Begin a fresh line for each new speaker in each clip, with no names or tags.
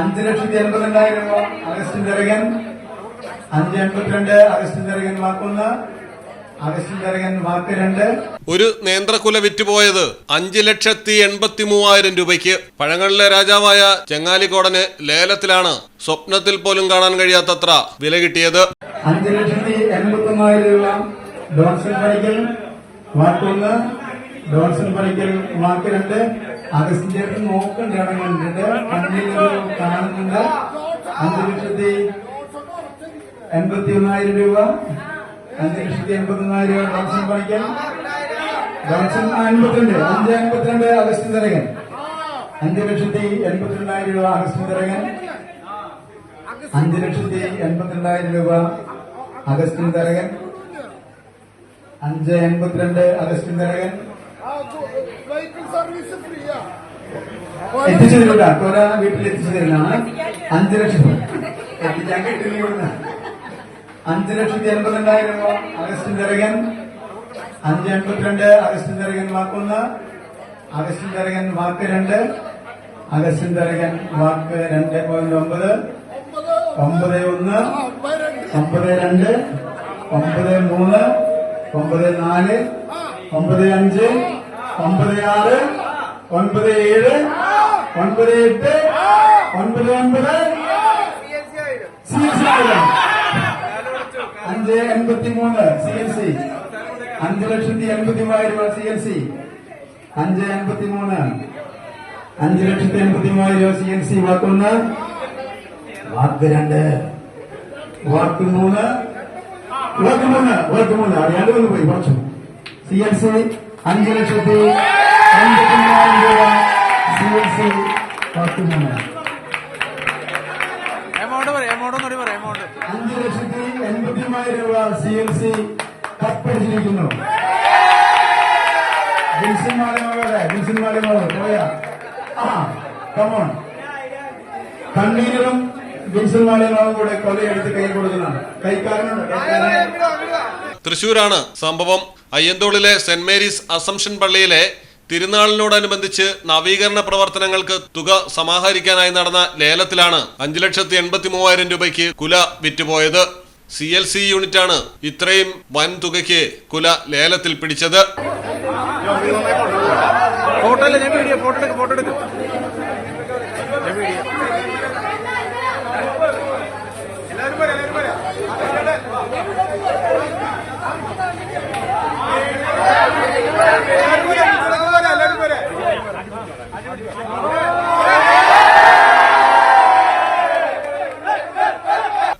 അഞ്ച് ലക്ഷത്തി എൺപത്തിരണ്ടായിരം രൂപ അഗസ്റ്റിൻ ചെറുകൻ അഞ്ച് എൺപത്തിരണ്ട് അഗസ്റ്റിൻ ചെറുകൻ വാക്കൊന്ന്.
ഒരു നേന്ത്രക്കുല വിറ്റുപോയത് അഞ്ച് ലക്ഷത്തി എൺപത്തി മൂവായിരം രൂപയ്ക്ക്. പഴങ്ങളിലെ രാജാവായ ചെങ്ങാലിക്കോടന് ലേലത്തിലാണ് സ്വപ്നത്തിൽ പോലും കാണാൻ കഴിയാത്തത്ര വില കിട്ടിയത്.
അഞ്ച് ലക്ഷത്തി എൺപത്തി മൂവായിരം രൂപ ഡോൺസൺ പണിക്കൽ വാക്കൊന്ന്. ഡോൺസൺ പണിക്കൽ വാക്ക് രണ്ട്. അഗസ്റ്റിൻ ചേട്ടൻ നോക്കണ്ട കണ്ടിട്ട് കാണുന്നുണ്ട്. അഞ്ച് ലക്ഷത്തി എൺപത്തി ഒന്നായിരം രൂപ. അഞ്ച് ലക്ഷത്തി എൺപത്തി ഒന്നായിരം രൂപ ഡോൺസൺ പണിക്കൽ ഡോൺസൺ അൻപത്തിരണ്ട്. അഞ്ച് അൻപത്തിരണ്ട് അഗസ്റ്റിൻ തിരകൻ അഞ്ച് ലക്ഷത്തി എൺപത്തിരണ്ടായിരം രൂപ അഗസ്റ്റിൻ തിരകൻ അഞ്ച് ലക്ഷത്തി എൺപത്തിരണ്ടായിരം രൂപ അഗസ്റ്റിൻ തരകൻ അഞ്ച് എൺപത്തിരണ്ട് അഗസ്റ്റിൻ തരകൻ എത്തിച്ചു തരൂല കൊല വീട്ടിൽ എത്തിച്ചു തരുന്നതാണ് അഞ്ചു ലക്ഷം എത്തിക്കാൻ കിട്ടില്ല ഇവിടുന്ന്. അഞ്ച് ലക്ഷത്തി എൺപത്തിരണ്ടായിരം അഗസ്റ്റിൻ തിരകൻ അഞ്ച് എൺപത്തിരണ്ട്. അഗസ്റ്റിൻ തിരകൻ വാക്കൊന്ന് അഗസ്റ്റിൻ തിരകൻ വാക്ക് രണ്ട്. അഗസ്റ്റിൻ തിരകൻ വാക്ക് രണ്ട് പോയിന്റ് ഒമ്പത്. ഒമ്പത് ഒന്ന്. ഒമ്പത് രണ്ട്. ഒമ്പത് മൂന്ന്. ഒമ്പത് നാല്. ഒമ്പത് അഞ്ച് ഒമ്പത് ആറ് ഒൻപത് ഏഴ് ഒൻപത് എട്ട് ഒൻപത് ഒൻപത് സി എൽ സി അഞ്ച് എൺപത്തി മൂന്ന് സി എൽ സി അഞ്ച് ലക്ഷത്തി എൺപത്തി മൂവായിരം രൂപ സി എൽ സി അഞ്ച് എൺപത്തി മൂന്ന് അഞ്ച് ലക്ഷത്തി എൺപത്തി മൂവായിരം രൂപ സി എൽ സി വാക്കൊന്ന് വാക്ക് രണ്ട് വാക്ക് മൂന്ന് വാക്ക് മൂന്ന് വാക്ക് മൂന്ന് അറിയാണ്ട് വന്ന് പോയി കുറച്ചു സി എൽ സി അഞ്ച് ലക്ഷത്തി അൻപത്തി മൂവായിരം രൂപ സി എൽ സി വാക്ക് മൂന്ന്
എമൗണ്ട് പറയാം എമൗണ്ട് ഒന്നുകൂടി പറയാം എമൗണ്ട്.
അഞ്ച് ലക്ഷത്തി എൺപത്തി മൂവായിരം രൂപ സി എൽ സി കപ്പടിച്ചിരിക്കുന്നു. വിൻസൻ മാലിമകളുടെ വിൻസൻ മാലിമകൾ പോയ. ആ കമോൺ കണ്ണീരും വിൻസൻ മാലിമകളും കൂടെ കൊലയെടുത്ത് കൈ കൊടുക്കുന്നതാണ്. കൈക്കാരനുണ്ട് കൈക്കാരൻ.
തൃശൂരാണ് സംഭവം. അയ്യന്തോളിലെ സെന്റ് മേരീസ് അസംഷൻ പള്ളിയിലെ തിരുനാളിനോടനുബന്ധിച്ച് നവീകരണ പ്രവർത്തനങ്ങൾക്ക് തുക സമാഹരിക്കാനായി നടന്ന ലേലത്തിലാണ് അഞ്ചു ലക്ഷത്തി എൺപത്തി മൂവായിരം രൂപയ്ക്ക് കുല വിറ്റുപോയത്. സി എൽ സി യൂണിറ്റാണ് ഇത്രയും വൻ തുകയ്ക്ക് കുല ലേലത്തിൽ പിടിച്ചത്.
ഫോട്ടോ ഫോട്ടോ എടുക്കും ഞാൻ വീഡിയോ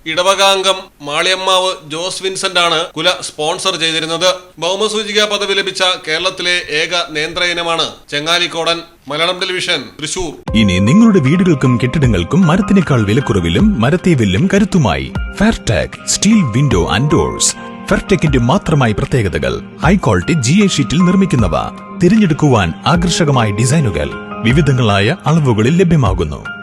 ഇടവകാംഗം മാളിയമ്മാവ് ജോസ് വിൻസെന്റ് ആണ് കുല സ്പോൺസർ ചെയ്തിരുന്നത്. ഭൗമസൂചിക പദവി ലഭിച്ച കേരളത്തിലെ ഏക നേന്ത്ര ഇനമാണ് ചെങ്ങാലിക്കോടൻ മലയാളം ടെലിവിഷൻ തൃശൂർ.
ഇനി നിങ്ങളുടെ വീടുകൾക്കും കെട്ടിടങ്ങൾക്കും മരത്തിനേക്കാൾ വിലക്കുറവിലും മരത്തേവില്ലും കരുത്തുമായി Fairtech steel window and doors ഫെർടെക്കിന്റെ മാത്രമായി പ്രത്യേകതകൾ ഹൈ ക്വാളിറ്റി ജി എ ഷീറ്റിൽ നിർമ്മിക്കുന്നവ. തിരഞ്ഞെടുക്കുവാൻ ആകർഷകമായ ഡിസൈനുകൾ വിവിധങ്ങളായ അളവുകളിൽ ലഭ്യമാകുന്നു.